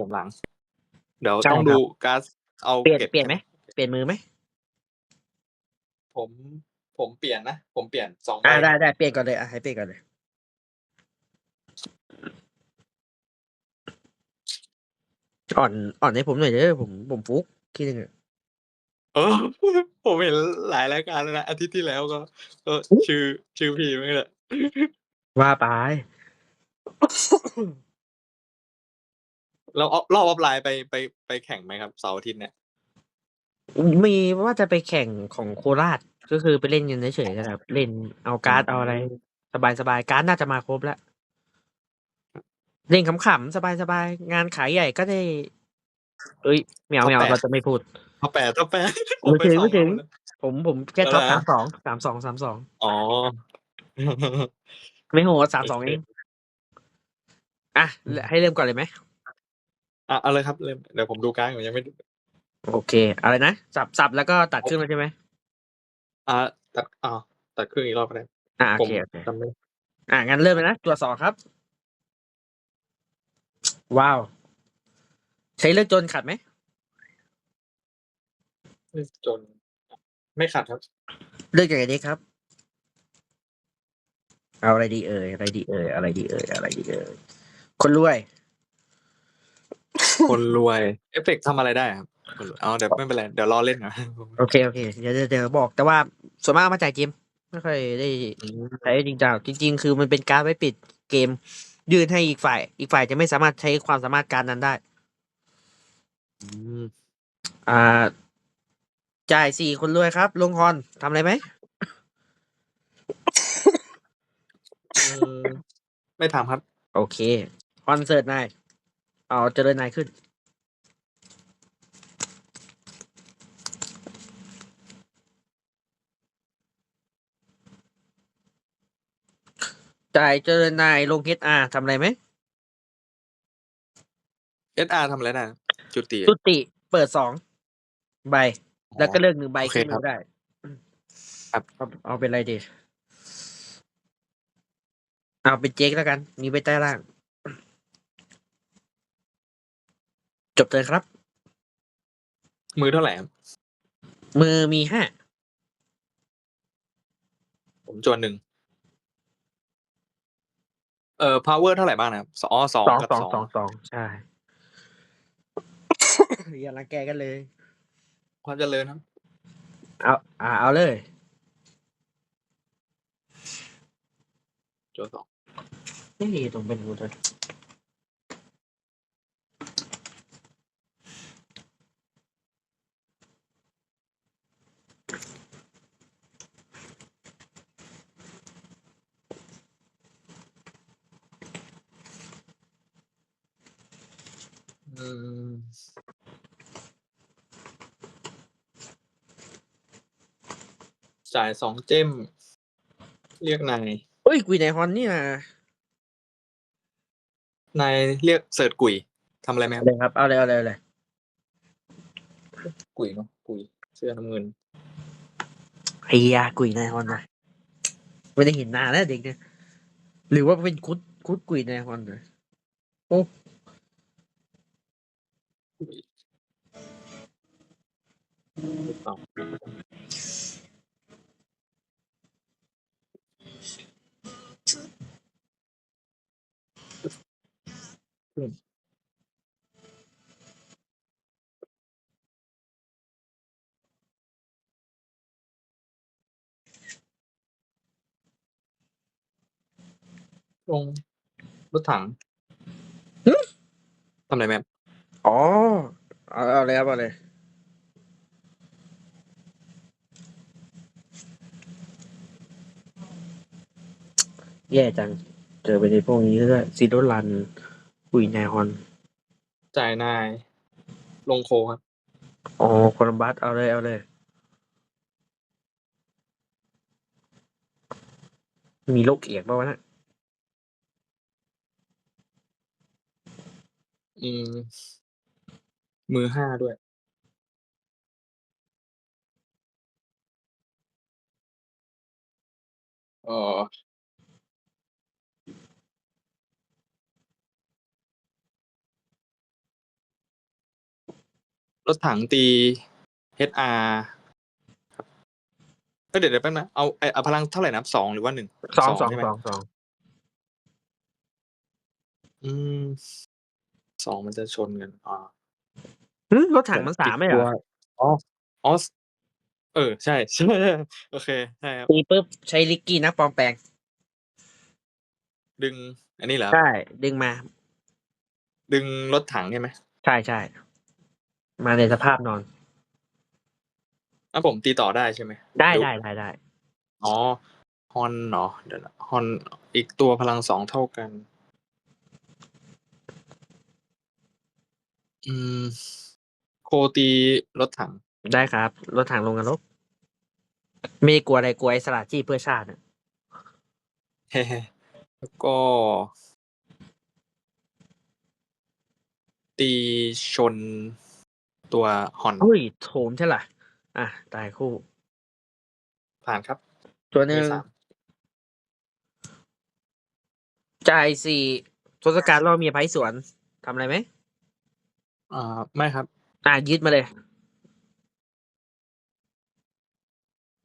ผมหลัง เดี๋ยวใช่ต้องครับดูการดเอาเปลี่ยนก็บเปลี่ยนไหมเปลี่ยนมือไหมผมผมเปลี่ยนนะผมเปลี่ยนสองใบอ่าได้ได้เปลี่ยนก่อนเลยอะให้เปลี่ยนก่อนเลยอ่อนอ่อนให้ผมหน่อยเด้อผมผมฟุกคิดยังไงเออผมเห็นหลายรายการแล้วนะอาทิตย์ที่แล้วก็ก็ชื่อชื่อพี่ไม่แหละว่าไป เราเอารอบออฟไลน์ไปไปไปแข่งไหมครับเสาร์อาทิตย์เนี่ยมีว่าจะไปแข่งของโคราชก็คือไปเล่นกันเฉยๆนะครับเล่นเอาการ์ดเอาอะไร สบายสบายๆการ์ดน่าจะมาครบแล้วเล่นขำๆสบายๆงานขายใหญ่ก็ได้เอ้ยไม่เอาไม่เอาท็อปแปดเราจะไม่พูดท็อปแปดท็อปแปดไม่ถึงผปไม่ถึงสอรอบแล้วผมผมแค่ท็อปอะไรสามนะสองสามสองสามสองอ๋อไม่โหดสามสองโอเอเคงอะให้เริ่มก่อนเลยไหม อะเอาเลยครับเริ่มเดี๋ยวผมดูการ์ดผมยังไม่ดูโอเค อะไรนะ สับสับแล้วก็ตัดขึ้นมาใช่ไหมอ่าตัดอ่าตัดครึ่งอีกรอบก็ได้อ่าโอผมเคโอเคจำไม่อะงั้นเริ่มเลยนะ ตัวสองครับ ว้าว ใช้เลือกจนขัดไหม จน ไม่ขัดครับ เลือกยังไงดีครับ เอาอะไรดีเอ่ย อะไรดีเอ่ย อะไรดีเอ่ย อะไรดีเอ่ย คนรวย คนรวย เอฟเฟกต์ทำอะไรได้ครับคนรวยเอาเดี๋ยวไม่เป็นไร เดี๋ยวรอเล่นนะโอเคโอเคเดี๋ยวเดี๋ยวเดี๋ยวบอกแต่ว่าส่วนมากเอามาจ่ายเกมไม่ค่อยได้ใช้จริงจังจริง ๆ คือมันเป็นการดไว้ปิดเกม ยื่นให้อีกฝ่าย อีกฝ่ายจะไม่สามารถใช้ความสามารถการนั้นได้ อืมอ่า จ่ายสี่คนรวยครับ ลงคอนทำอะไรไหมเออไม่ทำครับ โอเค คอนเสิร์ตนาย เอาเจริญนายขึ้น จ่ายเจริญนายลงเฮดอาทำอะไรไหมเอสอาร์ทำอะไรได้ครับจุติจุติเปิดสองใบ แล้วก็เลือกหนึ่งใบโอเคขึ้นครัมาบได้ ครับเอาเอาเป็นอะไรดี เอาเป็นเจ๊กแล้วกัน มีไปใต้ล่าง จบเลยครับ มือเท่าไหร่ครับมือมีห้าผมจวนหนึ่งเอ่อ power เท่าไหร่บ้างนะครับสองอ๋อสองสองกับสองสองสองสองใช่ อย่ารังแกกันเลย ความเจริญครับ เอาอ่าเอาเลย จวนสองนี่ตรงเป็นกูเล จ่ายสองเจมเรียกนายเฮ้ยกุยไนฮอนนี่นะนายเรียกเสิร์ชกุยทำอะไรไหมคเอารับเลยครับเอาเลยเอาเลยเอาเลยกุยเนาะกุยเสื้อน้ำเงิน ไอ้ยากุยไนฮอนนะไม่ได้เห็นนานแล้วเด็กเนี่ยหรือว่าเป็นคุดคุดกุยไนฮอนนะโอ้ เอาลงรถถังทำอะไรไหมครับอ๋อ เอาเอาเลยครับเอาเลย แย่จัง เจอไปในพวกนี้ด้วยซีโรลันกุยไนฮอน จ่ายนาย ลงโคครับอ๋อโคลัมบัสเอาเลยเอาเลย มีโรคเอียกป่าวะนะอืม มือห้าด้วย เออ รถถังตี HR ครับเอ้ยเดี๋ยวเดี๋ยวแป๊บนะเอาเอาเอาพลังเท่าไหร่นะสองหรือว่าหนึ่งสองสองใช่ไหมสองสองอืมสองมันจะชนกันอ่า หึรถถังมันสามไม่เหรออ๋ออ๋อเออ ใช่ใช่ โอเค ใช่ครับ ตีปุ๊บใช้ลิกกี้นักปลอมแปลงดึง อันนี้เหรอ ใช่ ดึงมา ดึงรถถังใช่ไหม ใช่ใช่ มาในสภาพนอนอะผมตีต่อได้ใช่ไหมได้หรือได้ได้ได้อ๋อฮอนเนาะเดี๋ยวนะฮอนอีกตัวพลังสองเท่ากัน อืม โคตีรถถัง ได้ครับ รถถังลงกันลบไม่ได้กลัวอะไรกลัวไอ้สลัดที่เพื่อชาติน่ะเฮ้ๆแล้วก็ ตีชน ตัวฮอนเฮ้ยโถมใช่ล่ะ อะ ตายคู่ ผ่านครับตัวหนึ่งมือสามจ่ายสี่ทศกัณฐ์ล่อเมียไพ่สวนทำอะไรไหม อ่าไม่ครับอะยึดมาเลย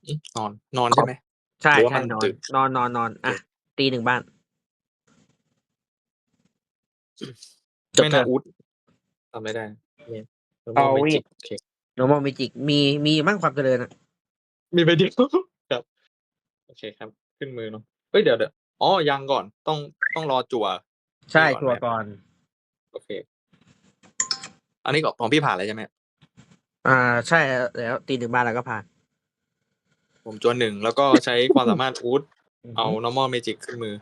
อืมนอน นอนใช่ไหม ใช่หรือว่าใช่มันนอนตื่นนอนนอนนอนอะ ตีหนึ่งบ้าน จบไม่เถน่าอะ อุดทำไม่ได้ มีเอาไม่เว้ยจิกโอเค normal magic มีมีมั่งความเจริญอะมีไปเดียว ครับ โอเคครับ ขึ้นมือเนาะเฮ้ยเดี๋ยวเดี๋ยวอ๋อยังก่อนต้องต้องรอจั่ว ใช่นี่ก่อนตัวไหมก่อน โอเค อันนี้ก็ของพี่ผ่านเลยใช่ไหมอ่าใช่แล้วตีหนึ่งบ้านแล้วก็ผ่านผมจวนหนึ่งแล้วก็ใช้ความสามารถอูดเอา normal magic ขึ้นมือ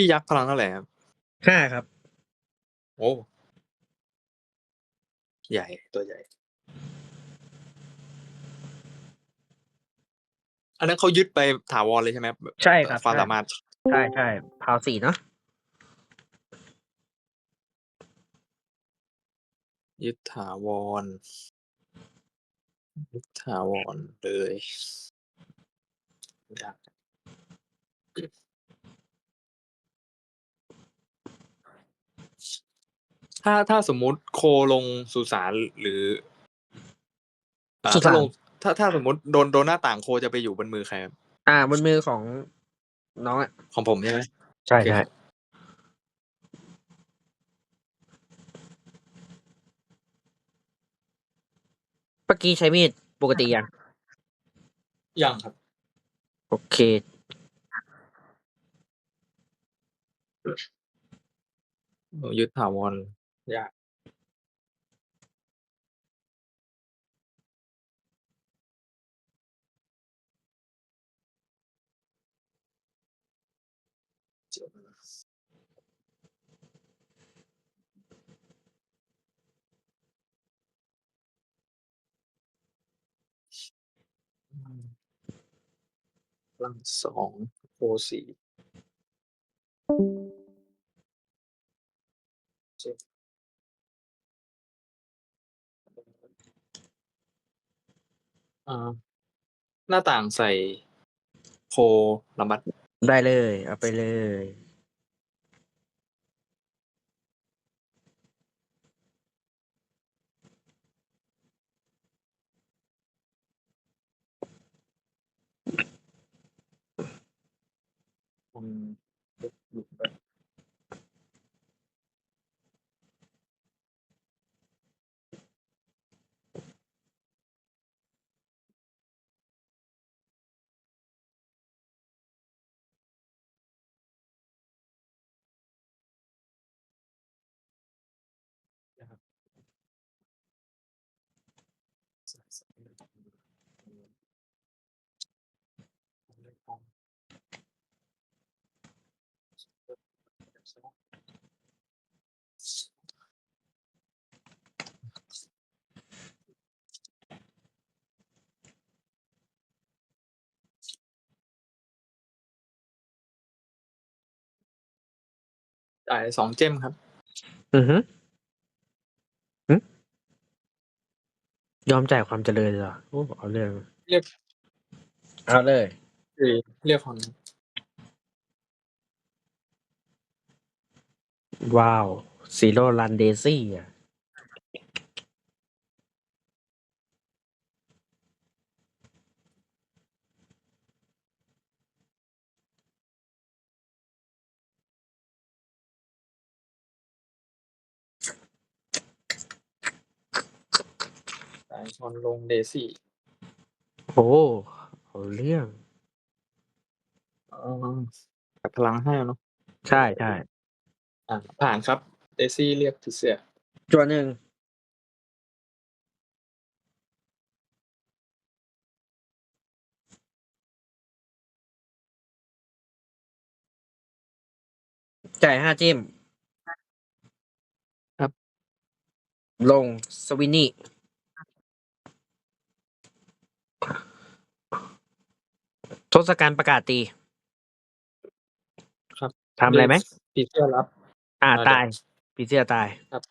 พี่ยักษ์พลังเท่าไหร่ครับห้าครับ โอ้ใหญ่ตัวใหญ่ อันนั้นเขายึดไปถาวรเลยใช่ไหมแบบใช่ครับ ความใช่สามารถใช่ใช่พาวสี่เนาะยึดถาวรยึดถาวรเลยยาก ถ้าถ้าสมมุติโคลงสุสานหรืออ่าสุสาน ถ้าลงถ้าถ้าสมมติโดนโดนหน้าต่างโคจะไปอยู่บนมือใครครับอ่าบนมือของน้องอะ ของผมใช่ไหม ใช่โอเคใช่ครับเมื่อกี้ใช้มีดปกติยัง ยังครับ โอเคโอ้ยึดถาวรยากพลัง สองโคสี่เจ็ด อ่าหน้าต่างใส่โคลำบัดได้เลย เอาไปเลย อืมหลุดไปนะครับใส่ใส่เลยเลยพร้อม จ่ายสองเจมครับ อือฮึหึยอมจ่ายความเจริญเหรอโอ้เอาเรื่องเรียกเอาเลย เรียกคอน ว้าวซีโร่รันเดซี่อะสายชอนลงเดซี่โอ้เอาเรื่องอ๋อตัดพลังให้เนาะ ใช่ใช่ อ่าผ่านครับ เดซี่เรียกถือเสียจวนหนึ่งจ่ายห้าจิ้ม ครับ ลงสวินนี่ ทศกัณฐ์ประกาศตี ครับทำอะไรไหม ปีเสื้อรับ อ่า อ่าตายปีเสื้อตาย ครับ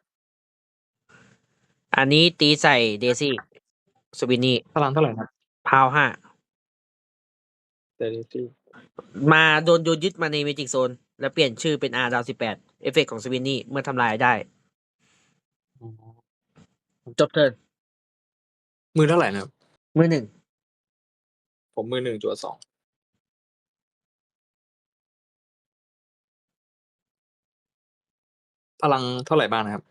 อันนี้ตีใส่เดซี่สวินนี่พลังเท่าไหร่ครับพาวห้า เดซี่มาโดนโยนยึดมาในเมจิกโซน แล้วเปลี่ยนชื่อเป็นอาร์ดาวสิบแปดเอฟเฟกของสวินนี่เมื่อทำลายได้อ๋อจบเทิร์นมือเท่าไหร่นะครับมือหนึ่งผมมือหนึ่งจัวสอง พลังเท่าไหร่บ้างนะครับ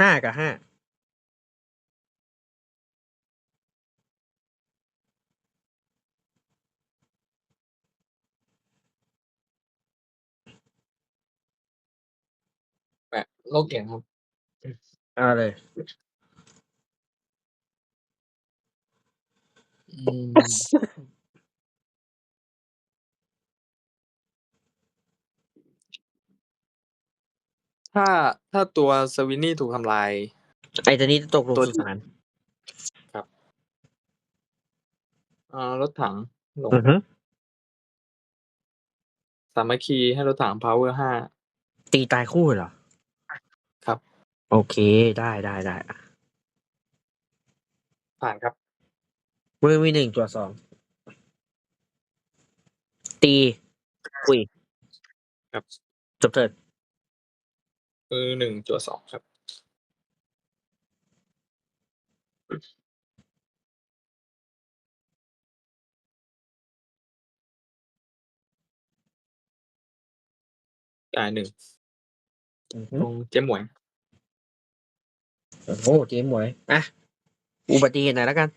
ห้ากับห้าแปะโลกเก่งครับ เอาเลยอืม ถ้าถ้าตัวสวินนี่ถูกทำลาย ไอ้ตัวนี้ตกลงตัว สุที่สานเอ่อรถถังลงอือฮึสามัคคีให้รถถัง power ห้า ตีตายคู่เหรอครับ โอเคได้ได้ได้อะผ่านครับมือมีหนึ่งตัวสองตีคุยครับ จบเทิร์น มือหนึ่งจัวสองครับ จ่ายหนึ่งอือฮึลงเจ๊หมวย โอ้โหเจ๊หมวยอะอุบัติเหตุหน่อยแล้วกัน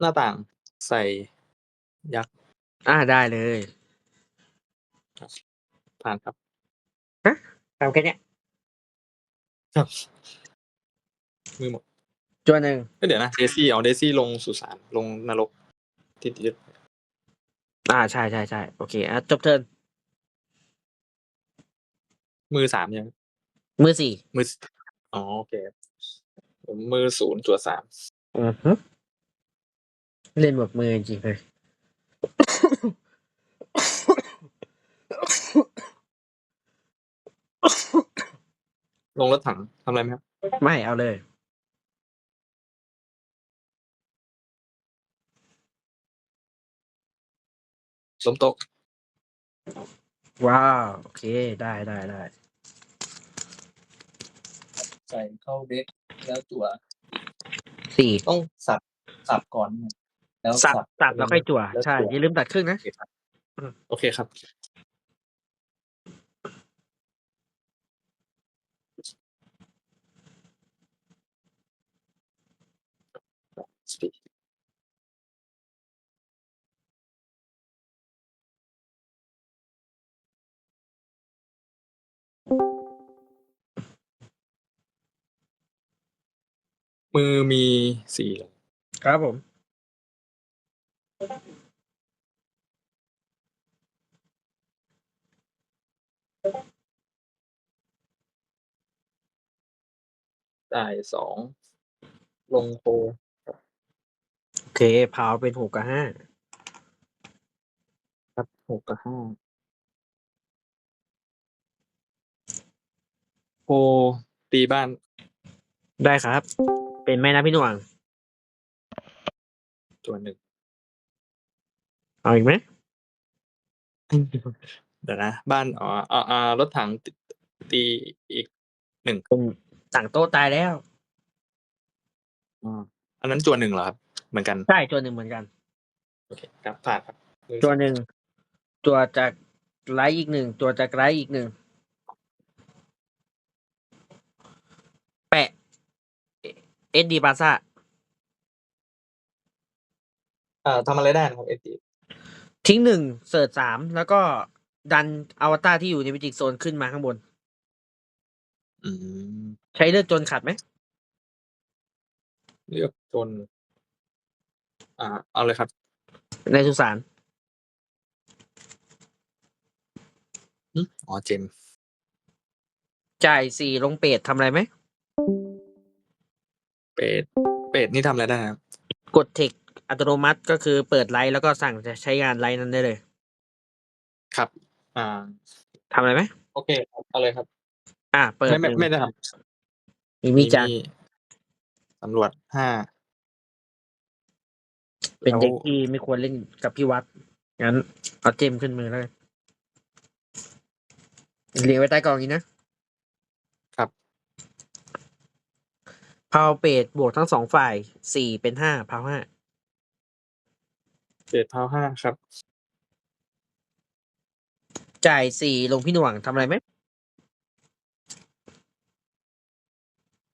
หน้าต่างใส่ยักษ์อ่าได้เลยผ่านครับทำแค่เนี้ยครับมือหมดจวนหนึ่งเอ้ยเดี๋ยวนะเดซี่เอาเดซี่ลงสุสานลงนรกที่ยึดอ่าใช่ใช่ใช่โอเคอะจบเทิร์นมือสามยังมือสี่มือสอ๋อโอเคผมมือศูนย์จัวสามอือฮึ เล่นหมดมือจริงๆเลยลงรถถังทำอะไรไหมครับ ไม่เอาเลยล้มโต๊ะว้าว โอเค ได้ได้ได้ใส่เข้าเด็กแล้วจั่วสี่ต้องสับสับก่อน แล้วสับสับแล้วค่อยจั่วแล้วใช่จั่วอย่าลืมตัดครึ่งนะโอเคครับโอเคครับ มือมีสี่เหรอครับผม ได้สองลงโปโอเค พาวเป็นหกกับห้าครับหกกับห้าตีบ้าน ได้ครับ เป็นไหมนะพี่หน่วง ตัวหนึ่ง เอาอีกไหมเดี๋ยวนะ บ้านอ๋ออ่าอ่ารถถังตีตีอีกหนึ่งเป็นต่างโต๊ะตายแล้วอ่าอันนั้นตัวหนึ่งเหรอครับ เหมือนกัน ใช่ตัวหนึ่งเหมือนกันโอเคครับผ่านครับตัวหนึ่งตัวจากไลท์อีกหนึ่งตัวจากไลท์อีกหนึ่งแปะเอ็ดดีบาซ่าอ่าทำอะไรได้นะครับเอตี ทิ้งหนึ่งเสิร์ชสามแล้วก็ดันอวตารที่อยู่ในวิจิกโซนขึ้นมาข้างบนอืมใช้เลือกจนขัดไหม เลือกจน อ่า เอาเลยครับ ในสุสานหึอ๋อเจม จ่ายสี่ลงเปรตทำอะไรไหม เป็ด เป็ดนี่ทำอะไรได้ครับ กดเทค อัตโนมัติก็คือเปิดไลท์แล้วก็สั่งจะใช้งานไลท์นั้นได้เลย ครับ อ่าทำอะไรไหมโอเคครับเอาเลยครับ อ่า เปิดไม่ไม่หนึ่งไม่ได้ครับมีมีจานสำรวจห้า เป็นเด็กแล้วที่ไม่ควรเล่นกับพี่วัดงั้นเอาเจมขึ้นมือแล้วกันเรียงไว้ใต้กองนี้นะครับ พาวเปดบวกทั้งสองฝ่ายสี่เป็นห้าพาวห้า เป็ดเท้าห้าครับ จ่ายสี่ลงพี่หน่วงทำอะไรไหม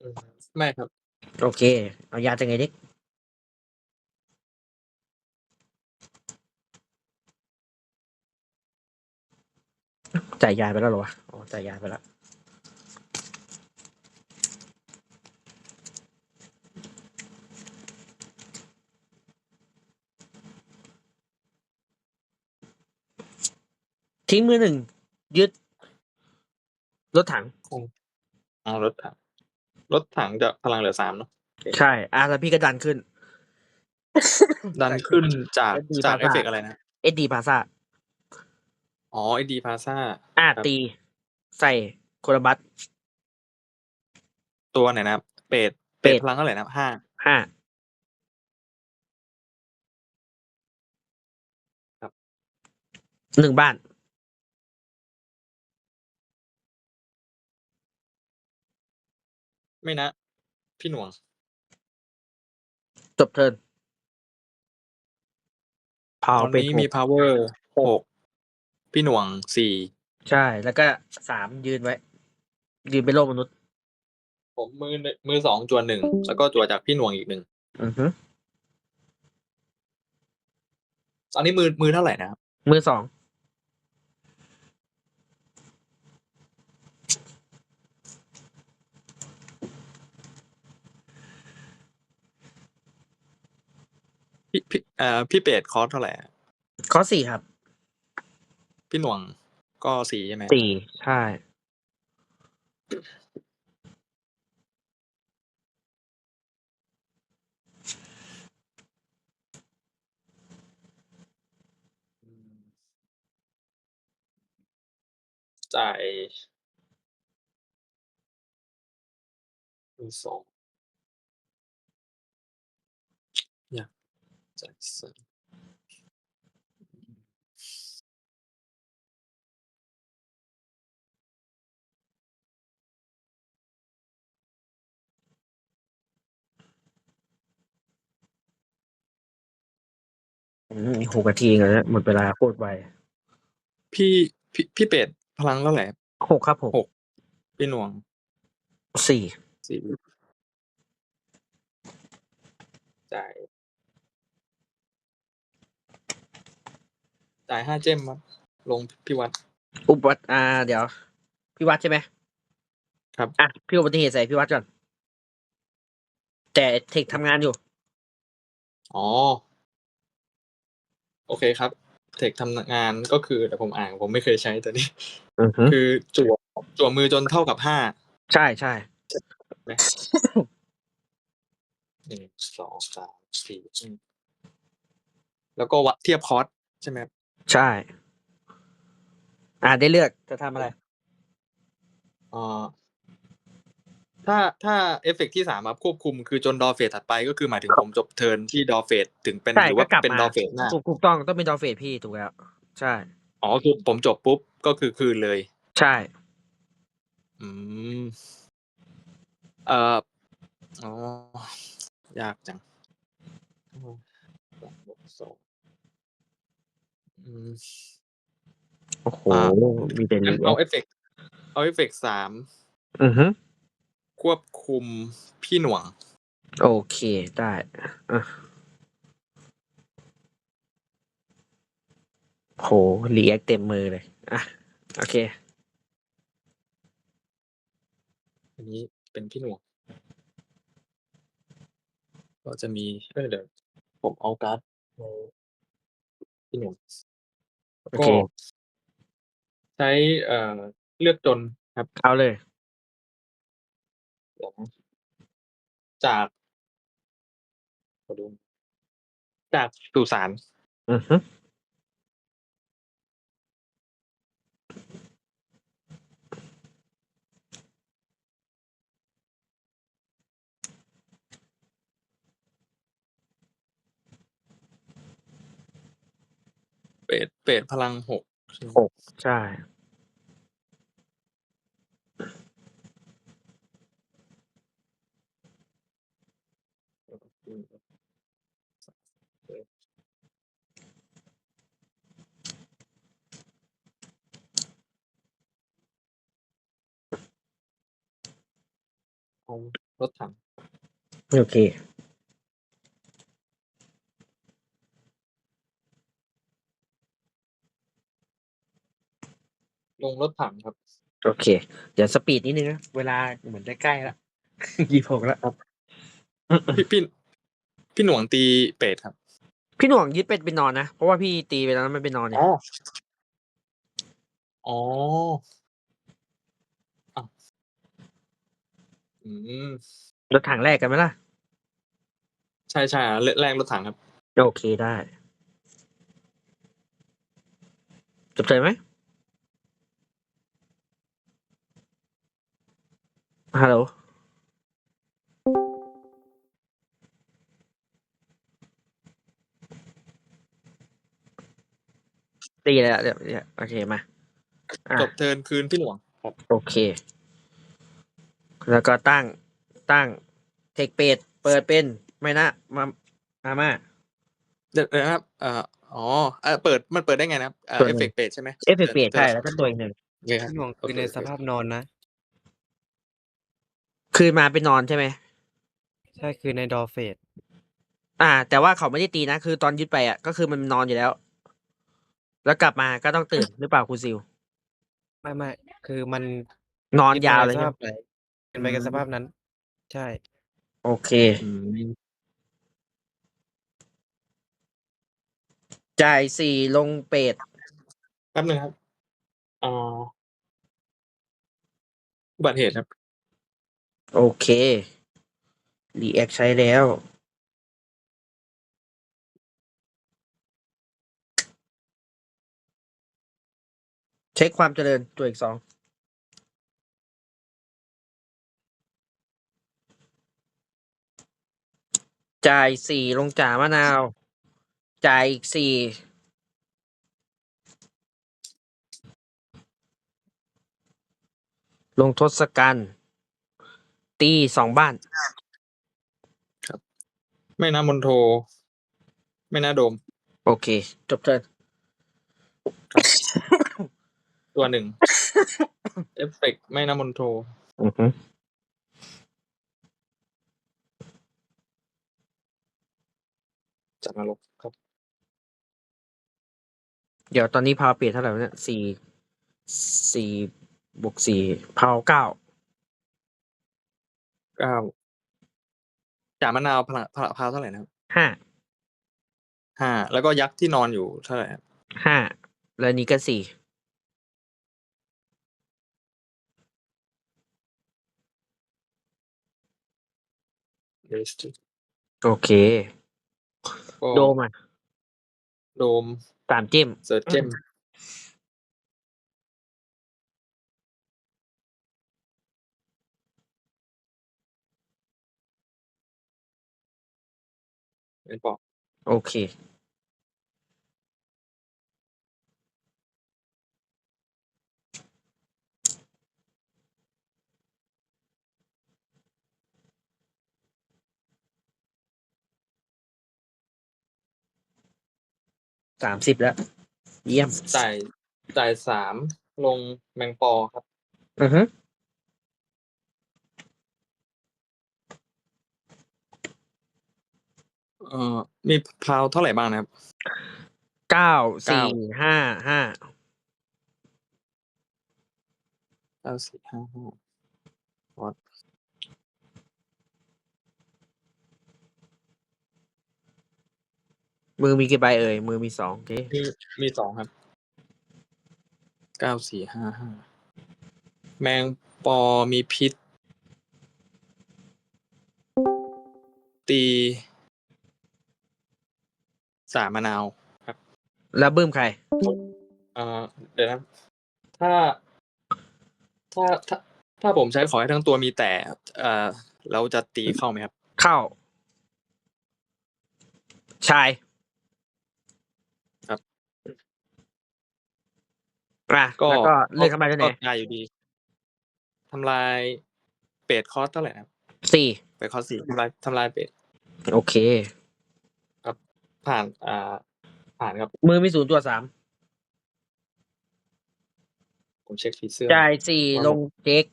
อืมไม่ครับ โอเค เอายาจากไงเด็กจ่ายยาไปแล้วเหรอวะอ๋อจ่ายยาไปแล้ว ทิ้งมือหนึ่งยึด รถถังเอารถถัง รถถังจะพลังเหลือสามเนาะ ใช่ อะแล้วพี่ก็ดันขึ้น ดันขึ้นจากดีจากมากๆเอฟเฟกต์อะไรนะ เอ็ดดีพาซาอ๋อไอดีพาซ่าอะครับตี ใส่โคลบัสตัวไหนนะครับ เป็ดเป็เป็ดดพลังเท่าไหร่นะครับห้าห้าครับหนึ่งบ้าน ไม่นะ พี่หน่วง จบเทิร์นพาตวอนเป็นนี้หมี ก power หก พี่หน่วงสี่ ใช่ แล้วก็สามยืนไว้ ยืนเป็นโลกมนุษย์ ผมมือหนึ่งมือสองจวนหนึ่ง แล้วก็จวจากพี่หน่วงอีกหนึ่ง อือฮึตอนนี้มือมือเท่าไหร่นะครับมือสอง พี่พี่เอ่อพี่เป็ดคอสเท่าไหร่อะข้อสี่ครับพี่หน่วงก็สี่ใช่ไหมสี่ใช่อืมจ่ายมือสองอยาก จ่ายสามอืมอีกหกนาทีแล้วหมดเวลาโคตรไวพี่พี่พี่เป็ดพลังเท่าไหร่ครับหกครับหกหกพี่หน่วงสี่สี่จ่าย จ่ายห้าเจมครับ ลงพี่วัดอุบัติอ่า เดี๋ยว พี่วัดใช่ไหมครับ อะ พี่อุบัติเหตุใส่พี่วัดก่อน แต่เทคทำงานอยู่ อ๋อ โอเคครับ เทคทำงานก็คือแต่ผมอ่านผมไม่เคยใช้ตัวนี้ อือฮึคือจั่วจั่วมือจนเท่ากับห้าใช่ใช่ หนึ่งสองสามสี่อืมแล้วก็วัดเทียบคอร์สใช่ไหมครับ ใช่ อ่าได้เลือกจะทำอะไรเอ่อถ้าถ้าเอฟเฟกต์ที่สามครับควบคุมคือจนดอเฟสถัดไปก็คือหมายถึงผมจบเทิร์นที่ดอเฟสถึงเป็นใช่หรือก็ว่ากลับเป็นมาดอเฟสหน้าถูกถูกต้องต้องเป็นดอเฟสพี่ถูกแล้ว ใช่ อ๋อคือผมจบปุ๊บก็คือคืนเลย ใช่ อืม เอ่ออ๋อยากจังสองบวกสอง อืมโอ้โห อ่า มีแต่งั้เลืนอเอาเอฟเฟกต์เอาเอฟเฟกต์สามอือฮึควบคุมพี่หน่วง โอเคได้อะโหรีแอคเต็มมือเลย อะ โอเค อันนี้เป็นพี่หน่วง ก็จะมีเออเดี๋ยวผมเอาการ์ดเอาพี่หน่วงโอ ก็เคใช้เอ่อเลือกจนครับเอาเลยเดี๋ยวนะจากขอดูจากสุสานอือฮึ เปรตเปรตพลังหกใช่ไหมหกใช่ เอารถถัง โอเค ลงรถถังครับ โอเค เดี๋ยวสปีดนิดนึงนะเวลาเหมือนใกล้ๆแล้วยี่หกแล้วพี่พี่พี่หน่วงตีเปรตครับ พี่หน่วงยึดเป็ดเป็นนอนนะ เพราะว่าพี่ตีไปแล้วมันเป็นนอนเนี่ยอ๋ออ๋ออะอืมรถถังแรกกันไหมล่ะ ใช่ใช่อะแรกรถถังครับ โอเคได้ จบเลยไหม ตีเลยอะเดี๋ยวเดี๋ยวโอเคมาอะจบเทิร์นคืนพี่หน่วงครับโอเค แล้วก็ตั้งตั้งเทคเปดเปิดเป็นไม่นะมามามาเดี๋ยวเดี๋ยวนะครับเอ่ออ๋อเออเปิดมันเปิดได้ไงนะครับเอ่อเปิดเอฟเฟกต์เปรตใช่ไหมเอฟเฟกต์เปดใช่แล้วก็ตัวอีกหนึ่งโอเคครับ พี่หน่วงคือในสภาพนอนนะ คืนมาเป็นนอนใช่ไหม ใช่คือในดอเฟสอ่า แต่ว่าเขาไม่ได้ตีนะ คือตอนยึดไปอะก็คือมันนอนอยู่แล้ว แล้วกลับมาก็ต้องตื่นหรือเปล่าคุณซิล ไม่ไม่คือมัน นอนยาวป็เลยนใช่สไหมภาพไหน เป็นไปกับสภาพนั้น ใช่ โอเค อืม จ่ายสี่ลงเป็ด แป๊บหนึงครับ อ๋อ อุบัติเหตุครับ โอเค รีแอคใช้แล้ว เช็คความเจริญตัวอีกสองจ่ายสี่ลงจ่ามะนาว จ่ายอีกสี่ลงทศกัณฐ์ตีสองบ้าน ไม่น่ามนโท ไม่น่าโดม โอเค จบเทิร์น ตัวหนึ่งเอฟเฟกต์ไม่น่ามนโทอือฮึจากนรกครับ เดี๋ยวตอนนี้พาวเปลี่ยนเท่าไหร่วะเนี่ยสี่สี่บวกสี่พาวเก้าเก้าจ่ามะนาวพลังพลังพาวเท่าไหร่นะครับห้าห้าแล้วก็ยักษ์ที่นอนอยู่เท่าไหร่ครับห้าแล้วนี้ก็สี่ Rest โอเคโดมอะโดมสามเจิ้ม เซิร์ชเจมไม่บอก โอเค สามสิบแล้ว เยี่ยมจ่ายจ่ายสามลงแมงปอครับ อือฮึเอ่อมีพาวเท่าไหร่บ้างนะครับ เก้าเก้าสี่ห้าห้า เก้าสี่ห้าห้าวัด มือมีกี่ใบเอ่ยมือมีสองโอเคมีมีสองครับ เก้าสี่ห้าห้า แมงปอมีพิษ ตีสามมะนาว แล้วบึ้มใคร เอ่อเดี๋ยวนะถ้า ถ้า ถ้า ถ้าผมใช้ขอให้ทั้งตัวมีแต่ เอ่อ เราจะตีเข้าไหมครับ เข้า ชาย ครับ อะก็แล้วก็เลือกทำลายที่ไหน ก็ตายอยู่ดีทำลายเป็ดคอสเท่าไหร่นะครับสี่เป็ดคอสสี่ทำลายทำลายเป็ดโอเค ผ่านอ่าผ่านครับมือมีศูนย์ตัวสามผมเช็คผีเสื้อ จ่ายสี่ว่าลงเจ๊ก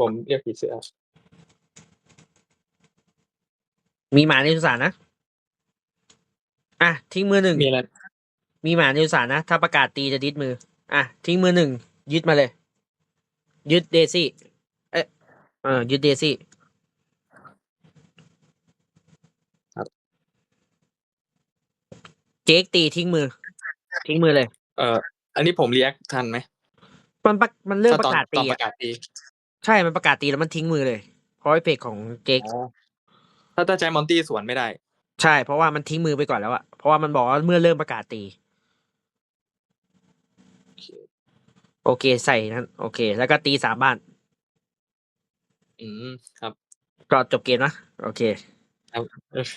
ผมเรียกผีเสื้อมีหมาในสุสานนะ อะ ทิ้งมือหนึ่งมีอะไร มีหมาในสุสานนะ ถ้าประกาศตีจะดิสมือ อะ ทิ้งมือหนึ่ง ยึดมาเลย ยึดเดซี่ เอ๊ะเออยึดเดซี่เจ๊กตีทิ้งมือ ทิ้งมือเลย เอ่ออันนี้ผมรีแอคทันไหมมันประมันเริ่มถ้าปตอนระกาศตตีอนปอะระกาศตีใช่ มันประกาศตีแล้วมันทิ้งมือเลย เพราะไอเพจของเจ๊กอ๋อถ้าถ้าใช้มอนตี้สวนไม่ได้ ใช่ เพราะว่ามันทิ้งมือไปก่อนแล้วอะเพราะว่ามันบอกว่าเมื่อเริ่มประกาศตี โอเคใส่นั้น โอเค แล้วก็ตีสามบ้าน อืม ครับ ก็จบเกมนะ โอเคโอเค